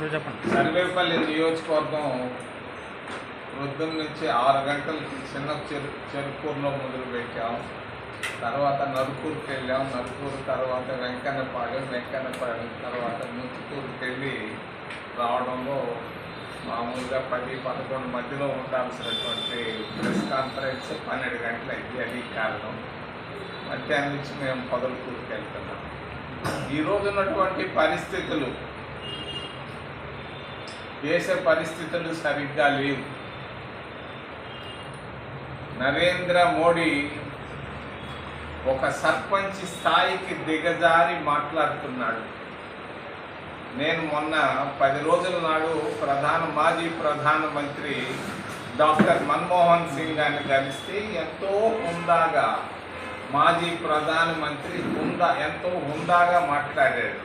ఇప్పుడు చెప్పండి. సర్వేపల్లి నియోజకవర్గం వృద్ధం నుంచి ఆరు గంటలు చిన్న చెరు చెరుకూరులో మొదలుపెట్టాం తర్వాత నరుకూరుకి వెళ్ళాం. నరుకూరు తర్వాత వెంకన్నపాలెం వెంకన్నపాలెం తర్వాత ముంచుకూరుకి వెళ్ళి రావడంలో మామూలుగా పది పదకొండు మధ్యలో ఉండాల్సినటువంటి ప్రెస్ కాన్ఫరెన్స్ పన్నెండు గంటలు అయింది. అది కారణం. మధ్యాహ్నం నుంచి మేము పొదలకూరుకి వెళ్తున్నాం. ఈరోజు ఉన్నటువంటి పరిస్థితులు దేశ పరిస్థితులు సరిగ్గా లేవు. నరేంద్ర మోడీ ఒక సర్పంచ్ స్థాయికి దిగజారి మాట్లాడుతున్నాడు. నేను మొన్న పది రోజుల నాడు ప్రధాన మాజీ ప్రధానమంత్రి డాక్టర్ మన్మోహన్ సింగ్ గారిని కలిస్తే ఎంతో హుందాగా మాజీ ప్రధానమంత్రి హుందా ఎంతో హుందాగా మాట్లాడాడు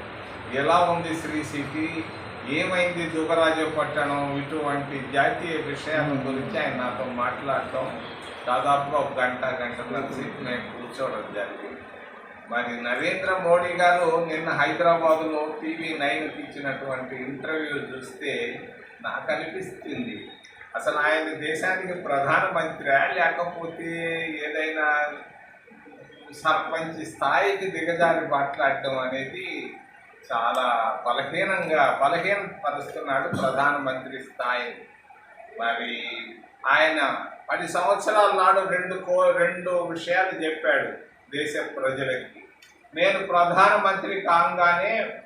ఎలా ఉంది శ్రీ సిటీ ఏమైంది దుగరాజపట్టణం ఇటువంటి జాతీయ విషయాల గురించి ఆయన నాతో మాట్లాడటం? దాదాపుగా ఒక గంట గంటన్నర సేపు నేను కూర్చోవడం జరిగింది. మరి నరేంద్ర మోడీ గారు నిన్న హైదరాబాదులో టీవీ నైన్కి ఇచ్చినటువంటి ఇంటర్వ్యూ చూస్తే నాకు అనిపిస్తుంది. అసలు ఆయన దేశానికి ప్రధానమంత్రి లేకపోతే ఏదైనా సర్పంచ్ స్థాయికి దిగజారి మాట్లాడటం అనేది చాలా బలహీనంగా బలహీన పరుస్తున్నాడు ప్రధానమంత్రి స్థాయి. మరి ఆయన పది సంవత్సరాల నాడు రెండు కో రెండు విషయాలు చెప్పాడు దేశ ప్రజలకి. నేను ప్రధానమంత్రి కాగానే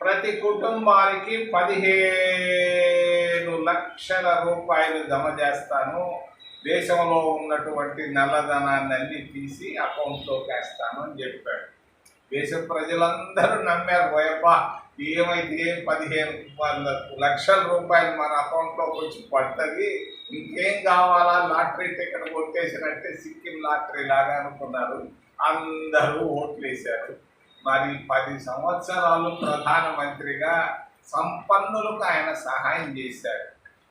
ప్రతి కుటుంబానికి పదిహేను లక్షల రూపాయలు జమ చేస్తాను. దేశంలో ఉన్నటువంటి నల్లధనాన్ని అన్నీ తీసి అకౌంట్లోకి వేస్తాను అని చెప్పాడు. దేశ ప్రజలందరూ నమ్మారు పోయప్ప ఏమైతే పదిహేను వంద లక్షల రూపాయలు మన అకౌంట్లోకి వచ్చి పడుతుంది. ఇంకేం కావాలా? లాటరీ టికెట్ కొట్టేసినట్టే సిక్కిం లాటరీ లాగా అనుకున్నారు. అందరూ ఓట్లు వేశారు మరి పది సంవత్సరాలు ప్రధానమంత్రిగా సంపన్నులకు ఆయన సహాయం చేశారు.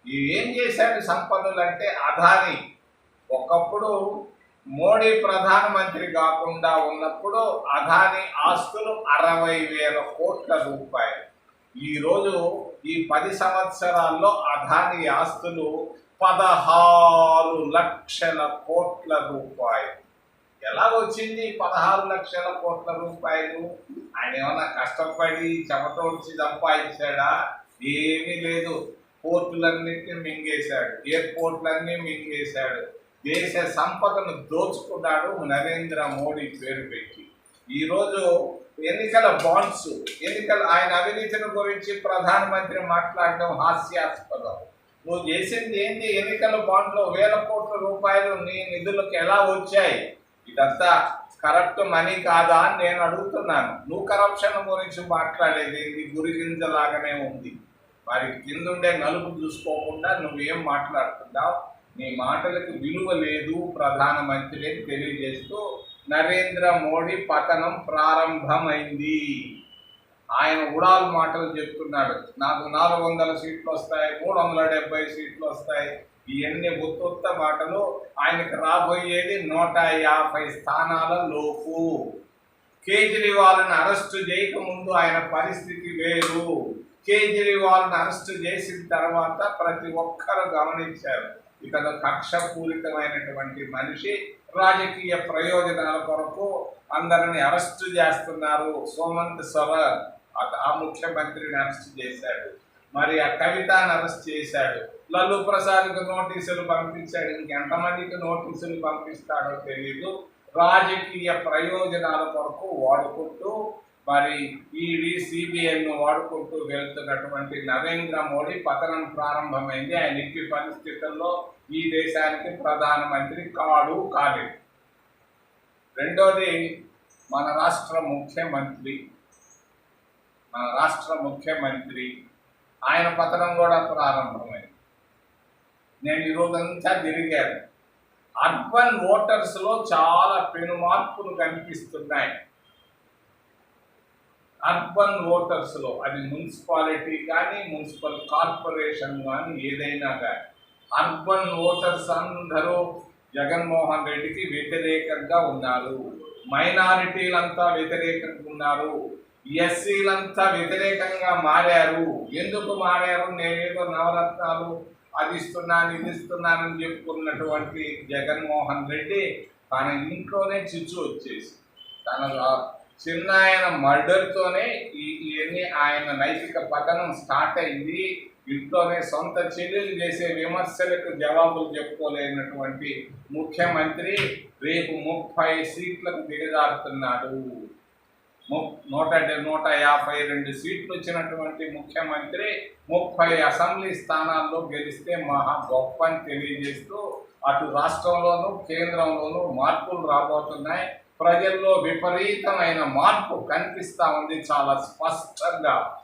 ఏం చేశాడు సంపన్నులు అంటే అదాని ఒకప్పుడు మోడీ ప్రధానమంత్రి కాకుండా ఉన్నప్పుడు అదాని ఆస్తులు అరవై వేల కోట్ల రూపాయలు. ఈరోజు ఈ పది సంవత్సరాల్లో అదాని ఆస్తులు పదహారు లక్షల కోట్ల రూపాయలు. ఎలా వచ్చింది పదహారు లక్షల కోట్ల రూపాయలు? ఆయన ఏమైనా కష్టపడి చెమటోడ్చి సంపాదించాడా ఏమీ లేదు. పోర్టులన్నింటినీ మింగేశాడు. ఎయిర్పోర్ట్లన్నీ మింగేశాడు. దేశ సంపదను దోచుకున్నాడు నరేంద్ర మోడీ పేరు పెట్టి. ఈరోజు ఎన్నికల బాండ్స్ ఎన్నికల ఆయన అవినీతిని గురించి ప్రధానమంత్రి మాట్లాడడం హాస్యాస్పదం. నువ్వు చేసింది ఏంటి ఎన్నికల బాండ్లో వేల కోట్ల రూపాయలు నీ నిధులకు ఎలా వచ్చాయి? ఇదంతా కరప్ట్ మనీ కాదా అని నేను అడుగుతున్నాను. నువ్వు కరప్షన్ గురించి మాట్లాడేది ఇది గురిగింజలాగానే ఉంది. మరి కిందుండే నలుపు చూసుకోకుండా నువ్వేం మాట్లాడుతున్నావు? నీ మాటలకు విలువ లేదు ప్రధానమంత్రి అని తెలియజేస్తూ నరేంద్ర మోడీ పతనం ప్రారంభమైంది. ఆయన ఉడాలు మాటలు చెప్తున్నాడు. నాకు నాలుగు వందల సీట్లు వస్తాయి మూడు వందల డెబ్బై సీట్లు వస్తాయి. ఇవన్నీ గుర్తొత్త మాటలు. ఆయనకు రాబోయేది నూట యాభై స్థానాల లోపు. కేజ్రీవాల్ని అరెస్టు చేయకముందు ఆయన పరిస్థితి వేరు. కేజ్రీవాల్ని అరెస్టు చేసిన తర్వాత ప్రతి ఒక్కరు గమనించారు. ఇతను కక్షపూరితమైనటువంటి మనిషి. రాజకీయ ప్రయోజనాల కొరకు అందరిని అరెస్టు చేస్తున్నారు సోమంత్ సవర్. ఆ ముఖ్యమంత్రిని అరెస్ట్ చేశాడు. మరి ఆ కవితను అరెస్ట్ చేశాడు. లల్లు ప్రసాద్కి నోటీసులు పంపించాడు. ఇంకెంతమందికి నోటీసులు పంపిస్తాడో తెలియదు రాజకీయ ప్రయోజనాల కొరకు వాడుకుంటూ మరి ఈడీ సిబిఐను వాడుకుంటూ వెళ్తున్నటువంటి నరేంద్ర మోడీ పతనం ప్రారంభమైంది. ఆయన ఇట్టి పరిస్థితుల్లో ఈ దేశానికి ప్రధానమంత్రి కాడు కాలేదు. రెండోది మన రాష్ట్ర ముఖ్యమంత్రి మన రాష్ట్ర ముఖ్యమంత్రి ఆయన పతనం కూడా ప్రారంభమైంది. నేను ఈరోజంతా తిరిగాను. అర్బన్ ఓటర్స్లో చాలా పెను మార్పులు కనిపిస్తున్నాయి. అర్బన్ ఓటర్స్లో అది మున్సిపాలిటీ కానీ మున్సిపల్ కార్పొరేషన్ కానీ ఏదైనా కానీ అర్బన్ ఓటర్స్ అందరూ జగన్మోహన్ రెడ్డికి వ్యతిరేకంగా ఉన్నారు. మైనారిటీలంతా వ్యతిరేకంగా ఉన్నారు. ఎస్సీలంతా వ్యతిరేకంగా మారారు. ఎందుకు మారారు? నేనేదో నవరత్నాలు అది ఇస్తున్నాను ఇది ఇస్తున్నానని చెప్పుకున్నటువంటి జగన్మోహన్ రెడ్డి తన ఇంట్లోనే చిచ్చు వచ్చేసి తన రా- చిన్న ఆయన మర్డర్తోనే ఇవన్నీ ఆయన నైతిక పతనం స్టార్ట్ అయింది. ఇంట్లోనే సొంత చెల్లెలు చేసే విమర్శలకు జవాబులు చెప్పుకోలేనటువంటి ముఖ్యమంత్రి రేపు ముప్పై సీట్లకు దిగజారుతున్నాడు. ము- నూట నూట యాభై రెండు సీట్లు వచ్చినటువంటి ముఖ్యమంత్రి ముప్పై అసెంబ్లీ స్థానాల్లో గెలిస్తే మహా గొప్ప అని తెలియజేస్తూ అటు రాష్ట్రంలోనూ కేంద్రంలోనూ మార్పులు రాబోతున్నాయి. ప్రజల్లో విపరీతమైన మార్పు కనిపిస్తూ ఉంది చాలా స్పష్టంగా.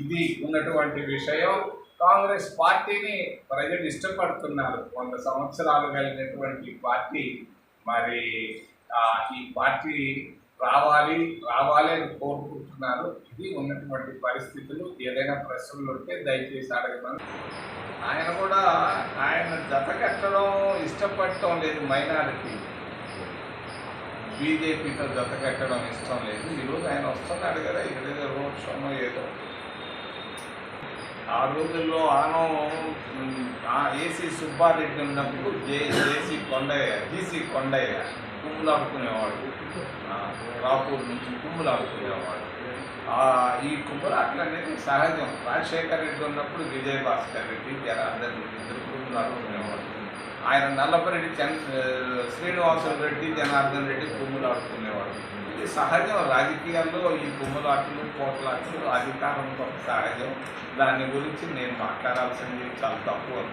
ఇది ఉన్నటువంటి విషయం. కాంగ్రెస్ పార్టీని ప్రజలు ఇష్టపడుతున్నారు. వంద సంవత్సరాలు కలిగినటువంటి పార్టీ. మరి ఆ, ఈ పార్టీ రావాలి రావాలి అని కోరుకుంటున్నారు. ఇది ఉన్నటువంటి పరిస్థితులు. ఏదైనా ప్రశ్నలు ఉంటే దయచేసి అడగమని. ఆయన కూడా ఆయన జత కట్టడం ఇష్టపడటం లేదు మైనారిటీ. బీజేపీతో జత కట్టడం ఇష్టం లేదు. ఈరోజు ఆయన వస్తున్నాడు కదా ఇక్కడ ఏదో రోడ్ షోనో ఏదో ఆ రోజుల్లో ఆనో ఏసీ సుబ్బారెడ్డి ఉన్నప్పుడు J J C Kondaiah G C Kondaiah కుమ్ములు ఆడుకునేవాడు రాపూర్ నుంచి కుమ్ములు ఆడుకునేవాడు ఈ కుమ్ములు అట్లనేది సహజం. రాజశేఖర్ రెడ్డి ఉన్నప్పుడు విజయ్ భాస్కర్ రెడ్డి అందరూ ఇద్దరు కుమ్ములు ఆడుకునేవాడు ఆయన నల్లపరెడ్డి చంద్ర శ్రీనివాసులు రెడ్డి జనార్దన్ రెడ్డి కుమ్ములు ఆడుకునేవాడు. ఇది సహజం. రాజకీయాల్లో ఈ కుమ్ములాటలు పోట్లాటలు అధికారంతో సహజం. దాని గురించి నేను మాట్లాడాల్సింది చాలా తక్కువ.